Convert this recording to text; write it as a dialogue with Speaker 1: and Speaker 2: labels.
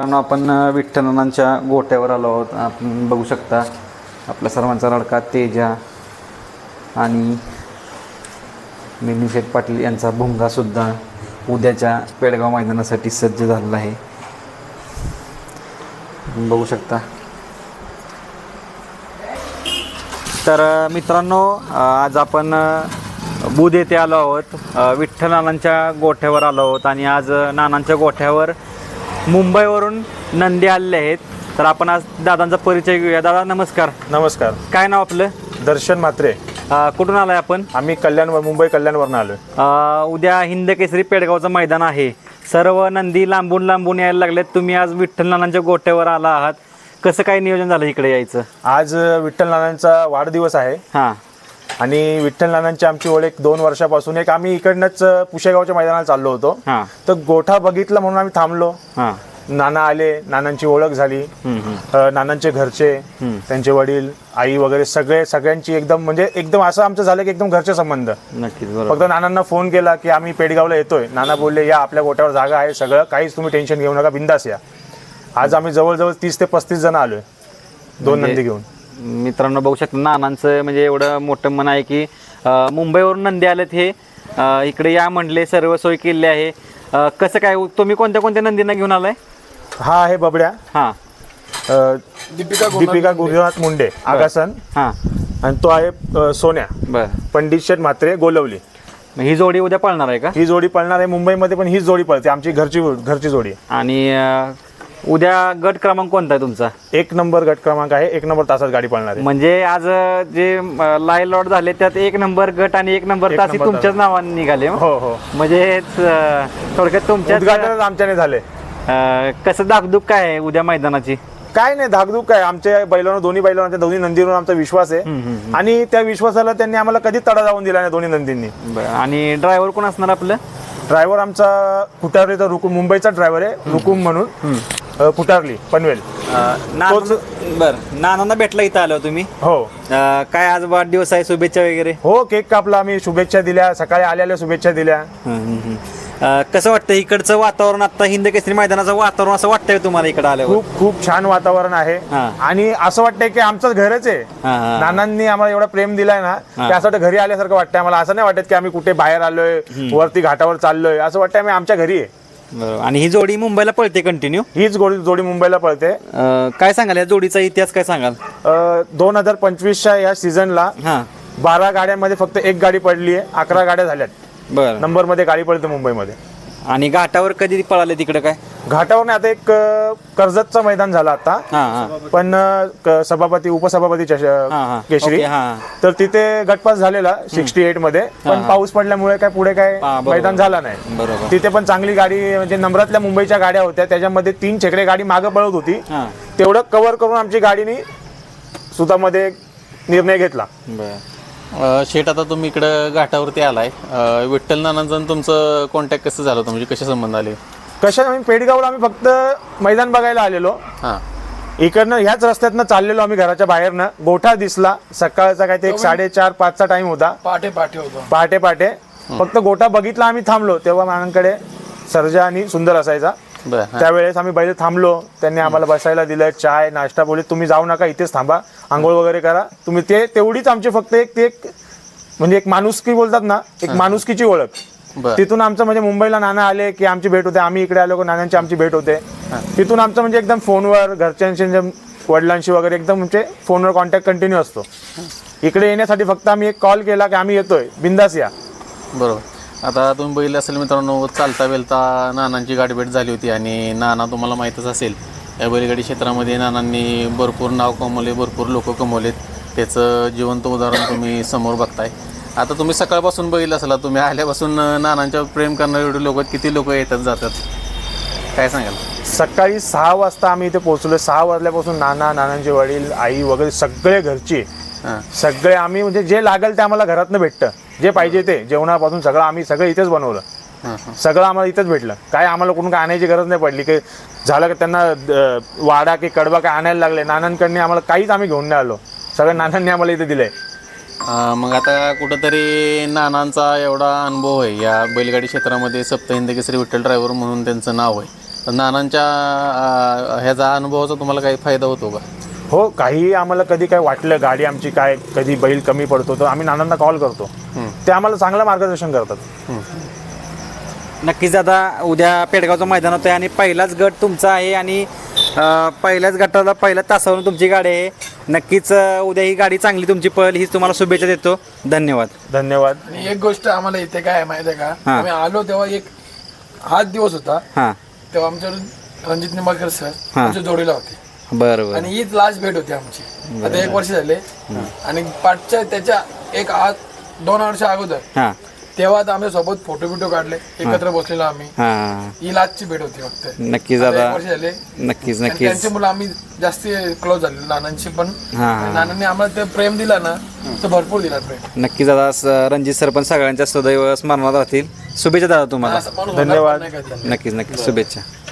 Speaker 1: मित्रांनो आपण विठ्ठलांच्या गोट्यावर आलो आहोत. आपण बघू शकता आपल्या सर्वांचा लडका तेजा आणि मिनीशेठ पाटील यांचा भुंगासुद्धा उद्याच्या पेडगाव मैदानासाठी सज्ज झालेला आहे. बघू शकता. तर मित्रांनो आज आपण बुध येथे आलो आहोत. विठ्ठल नानांच्या गोठ्यावर आलो आहोत आणि आज नानांच्या गोठ्यावर मुंबईवरून नंदी आलेले आहेत. तर आपण आज दादांचा परिचय घेऊया. दादा नमस्कार.
Speaker 2: नमस्कार.
Speaker 1: काय नाव आपलं?
Speaker 2: दर्शन मात्रे
Speaker 1: अ, कुठून आलाय आपण?
Speaker 2: आम्ही कल्याणवर मुंबई कल्याणवरून आलोय.
Speaker 1: अ, उद्या हिंद केसरी पेडगावचं मैदान आहे. सर्व नंदी लांबून लांबून यायला लागलेत. तुम्ही आज विठ्ठल नानांच्या गोट्यावर आला आहात. कसं काय नियोजन झालं इकडे यायचं?
Speaker 2: आज अ, विठ्ठल नानांचा वाढदिवस आहे.
Speaker 1: हां.
Speaker 2: आणि विठ्ठल नानांची आमची ओळख दोन वर्षापासून. एक आम्ही इकडनंच पुशेगावच्या मैदानाला चाललो होतो.
Speaker 1: हां.
Speaker 2: तर गोठा बघितला म्हणून आम्ही थांबलो.
Speaker 1: हां.
Speaker 2: नाना आले नानांची ओळख झाली. अ, नानांचे घरचे त्यांचे वडील आई वगैरे सगळे सगळ्यांची एकदम म्हणजे एकदम असं आमचं झालं की एकदम घरचे संबंध.
Speaker 1: नक्कीच बरोबर.
Speaker 2: फक्त नानांना फोन केला की आम्ही पेडगावला येतोय. नाना बोलले या आपल्या गोट्यावर जागा आहे सगळं. काहीच तुम्ही टेन्शन घेऊ नका बिंदास या. आज आम्ही जवळजवळ तीस ते पस्तीस जण आलोय. दोन
Speaker 1: म्हणजे-
Speaker 2: नंदी घेऊन.
Speaker 1: मित्रांनो बघू शकता नानांचं म्हणजे एवढं मोठं मन आहे की मुंबईवरून नंदी आलेत हे. इकडे या म्हटले सर्व सोय केली आहे. कसं काय तुम्ही कोणत्या कोणत्या नंदींना घेऊन आलाय?
Speaker 2: हा आहे बबड्या.
Speaker 1: हां.
Speaker 2: अ, दीपिका गुरुनाथ मुंडे. आगासन.
Speaker 1: हां.
Speaker 2: आणि तो आहे सोन्या.
Speaker 1: बरं.
Speaker 2: पंडित शेठ म्हात्रे गोलवली.
Speaker 1: ही जोडी उद्या पळणार आहे का?
Speaker 2: ही जोडी पळणार आहे मुंबईमध्ये पण हीच जोडी पळते. आमची घरची घरची जोडी.
Speaker 1: आणि उद्या गट क्रमांक कोणता आहे तुमचा?
Speaker 2: एक नंबर गट क्रमांक आहे एक नंबर तासात गाडी पळणार आहे.
Speaker 1: म्हणजे आज अं, जे लाय लॉट झाले त्यात एक नंबर गट आणि एक नंबर
Speaker 2: एक
Speaker 1: तास हे
Speaker 2: नंबर
Speaker 1: तुमच्याच नावाने निघाले हो?
Speaker 2: हो हो.
Speaker 1: म्हणजे अं, थोडक्यात तुमच्याच
Speaker 2: उद्घाटनच आमच्याने झाले.
Speaker 1: अं, कसं दागदुग काय आहे उद्या मैदानाची?
Speaker 2: काय नाही धाकधूक काय आमच्या बैलांवर दोन्ही बैलांवर दोन्ही नंदीवर आमचा विश्वास आहे. आणि त्या विश्वासाला त्यांनी आम्हाला कधीच तडा जाऊन दिला नाही दोन्ही नंदींनी.
Speaker 1: आणि ड्रायव्हर कोण असणार आपलं?
Speaker 2: ड्रायव्हर आमचा कुटारलीचा रुकुम मुंबईचा ड्रायव्हर आहे रुकुम म्हणून. अ, कुटारली पनवेल. तोच-
Speaker 1: बर नानांना भेटला इथं आलो तुम्ही?
Speaker 2: हो.
Speaker 1: अं, काय आज वाढदिवस आहे शुभेच्छा वगैरे?
Speaker 2: हो केक कापला आम्ही शुभेच्छा दिल्या सकाळी आलेल्या शुभेच्छा दिल्या.
Speaker 1: अं, कसं वाटतं इकडचं वातावरण आता? हिंद केसरी मैदानाचं वातावरण असं वाटतंय तुम्हाला इकडे आल्यावर?
Speaker 2: खूप खूप छान वातावरण आहे.
Speaker 1: हा.
Speaker 2: आणि असं वाटतंय की आमचंच घरच आहे.
Speaker 1: हा.
Speaker 2: नानांनी आम्हाला एवढा प्रेम दिलाय ना की असं वाटतं घरी आल्यासारखं वाटतंय. आम्हाला असं नाही वाटत की आम्ही कुठे बाहेर आलोय वरती घाटावर चाललोय. असं वाटतंय आम्ही आमच्या घरी आहे.
Speaker 1: बरोबर. आणि ही जोडी मुंबईला पळते कंटिन्यू
Speaker 2: हीच गोडी जोडी मुंबईला पळते.
Speaker 1: काय सांगाल? या जोडीचा इतिहास काय सांगाल?
Speaker 2: दोन हजार पंचवीसच्या या सीझनला
Speaker 1: हा.
Speaker 2: बारा गाड्यांमध्ये फक्त एक गाडी पडली आहे अकरा गाड्या झाल्यात.
Speaker 1: बर.
Speaker 2: नंबरमध्ये गाडी पडते मुंबईमध्ये.
Speaker 1: आणि घाटावर कधी पळाले तिकडे काय?
Speaker 2: घाटावर आता एक कर्जतचं मैदान झालं आता. पण क- सभापती उपसभापती चष-. केशरी. तर तिथे गटपास झालेला सिक्स्टी एटमध्ये पण पाऊस पडल्यामुळे काय पुढे काय
Speaker 1: हा, बरोबर.
Speaker 2: मैदान झाला नाही.
Speaker 1: बरोबर.
Speaker 2: तिथे पण चांगली गाडी म्हणजे नंबरातल्या मुंबईच्या गाड्या होत्या. त्याच्यामध्ये तीन छेकडे गाडी मागं पळत होती.
Speaker 1: हा.
Speaker 2: तेवढं कव्हर करून आमची गाडीनी सुतामध्ये निर्णय घेतला.
Speaker 1: बर.
Speaker 3: अ, शेठ आता तुम्ही इकडं घाटावरती आलाय. अ, विठ्ठल नानांचं आणि तुमचं कॉन्टॅक्ट कसं झालं होतं? म्हणजे कसे संबंध आले?
Speaker 2: कशा आम्ही पेडगावला आम्ही फक्त मैदान बघायला आलेलो.
Speaker 3: हां.
Speaker 2: इकडनं ह्याच रस्त्यातनं चाललेलो आम्ही घराच्या बाहेरनं. गोठा दिसला. सकाळचा काय ते एक साडेचार पाचचा टाइम होता.
Speaker 4: पाटे पाटे होतो.
Speaker 2: पहाटे पहाटे फक्त गोठा बघितला आम्ही थांबलो. तेव्हा माझ्याकडे सर्जा आणि सुंदर असायचा.
Speaker 3: बरं हां.
Speaker 2: त्यावेळेस आम्ही बैल थांबलो. त्यांनी आम्हाला बसायला दिलं चाय नाश्ता बोलले तुम्ही जाऊ नका इथेच थांबा. आंघोळ वगैरे करा. तुम्ही ते तेवढीच आमची फक्त एक ते एक म्हणजे एक माणुसकी बोलतात ना एक माणुसकीची ओळख. तिथून आमचं म्हणजे मुंबईला नाना आले की आमची भेट होते. आम्ही इकडे आलो की नानांची आमची भेट होते. तिथून आमचं म्हणजे एकदम फोनवर घरच्यांशी म्हणजे वडिलांशी वगैरे एकदम म्हणजे फोनवर कॉन्टॅक्ट कंटिन्यू असतो. इकडे येण्यासाठी फक्त आम्ही एक कॉल केला की आम्ही येतोय. बिंदास या.
Speaker 3: बरोबर. आता तुम्ही बघितलं असेल मित्रांनो चालता वेलता नानांची गाठभेट झाली होती आणि नाना तुम्हाला माहीतच असेल या बैलगाडी क्षेत्रामध्ये नानांनी भरपूर नाव कमवले भरपूर लोक कमवलेत. त्याचं जिवंत उदाहरण तुम्ही समोर बघताय. आता तुम्ही सकाळपासून बघितलं असेल तुम्ही आल्यापासून नानांच्या प्रेम करणारे एवढे लोक किती लोक येतात जातात? काय सांगाल?
Speaker 2: सकाळी सहा वाजता आम्ही इथे पोहोचलो सहा वाजल्यापासून नाना नानांचे वडील आई वगैरे सगळे घरचे.
Speaker 3: हां.
Speaker 2: सगळे आम्ही म्हणजे जे लागेल ते आम्हाला घरातनं भेटतं. जे पाहिजे ते. जेवणापासून सगळं आम्ही सगळं इथेच बनवलं.
Speaker 3: हां हां.
Speaker 2: सगळं आम्हाला इथंच भेटलं. काय आम्हाला कोण काय आणायची गरज नाही पडली. की झालं की त्यांना अं, वाडा की कडबा काय आणायला लागले. नानांकडने आम्हाला काहीच आम्ही घेऊन नाही आलो. सगळं नानांनी आम्हाला इथे दिलंय.
Speaker 3: अं, मग आता कुठंतरी नानांचा एवढा अनुभव आहे. या बैलगाडी क्षेत्रामध्ये सप्त हिंद केसरी विठ्ठल ड्रायव्हर म्हणून त्यांचं नाव आहे. तर नानांच्या अं, ह्याचा अनुभवाचा तुम्हाला काही फायदा होतो का?
Speaker 2: हो काही आम्हाला कधी काय वाटलं गाडी आमची काय कधी बैल कमी पडतो तर आम्ही नानांना कॉल करतो. ते आम्हाला चांगलं मार्गदर्शन करतात.
Speaker 1: नक्कीच दादा उद्या पेडगावचं मैदान होतं आणि पहिलाच गट तुमचा आहे आणि अं, पहिल्याच गटाला पहिल्या तासावरून तुमची गाडी आहे. नक्कीच अं, उद्या ही गाडी चांगली तुमची पळेल हीच तुम्हाला शुभेच्छा देतो. धन्यवाद.
Speaker 2: धन्यवाद.
Speaker 4: आणि एक गोष्ट आम्हाला इथे काय आहे माहिती आहे का?
Speaker 1: हा.
Speaker 4: आम्ही आलो तेव्हा एक हाच दिवस होता.
Speaker 1: हां.
Speaker 4: तेव्हा आमच्या रणजित निंबाळकर सर
Speaker 1: हा.
Speaker 4: आमच्या जोडीला होते.
Speaker 1: बरं बरं.
Speaker 4: आणि हीच लास्ट भेट होती आमची. आता एक वर्ष झाले. आणि पाठच्या त्याच्या एक आज दोन वर्ष अगोदर
Speaker 1: हां.
Speaker 4: तेव्हा तर आमच्यासोबत फोटो बिटो काढले एकत्र बसलेलो आम्ही.
Speaker 1: हां.
Speaker 4: ही लास्टची भेट होती फक्त.
Speaker 1: नक्कीच
Speaker 4: आता
Speaker 1: दादा.
Speaker 4: वर्ष झाले.
Speaker 1: नक्कीच
Speaker 4: आणि
Speaker 1: नक्कीच.
Speaker 4: त्यांचे मुलं आम्ही जास्ती क्लोज झाले नानांशी पण.
Speaker 1: हा.
Speaker 4: नानांनी आम्हाला ते प्रेम दिला ना तर भरपूर दिला प्रेम.
Speaker 1: नक्कीच दादा स- रणजित सर पण सगळ्यांच्या सदैव स्मरणात राहतील. शुभेच्छा दादा तुम्हाला.
Speaker 4: असं माणूस होणार पण
Speaker 2: धन्यवाद.
Speaker 4: नाही कधी.
Speaker 1: नक्कीच नक्कीच. शुभेच्छा.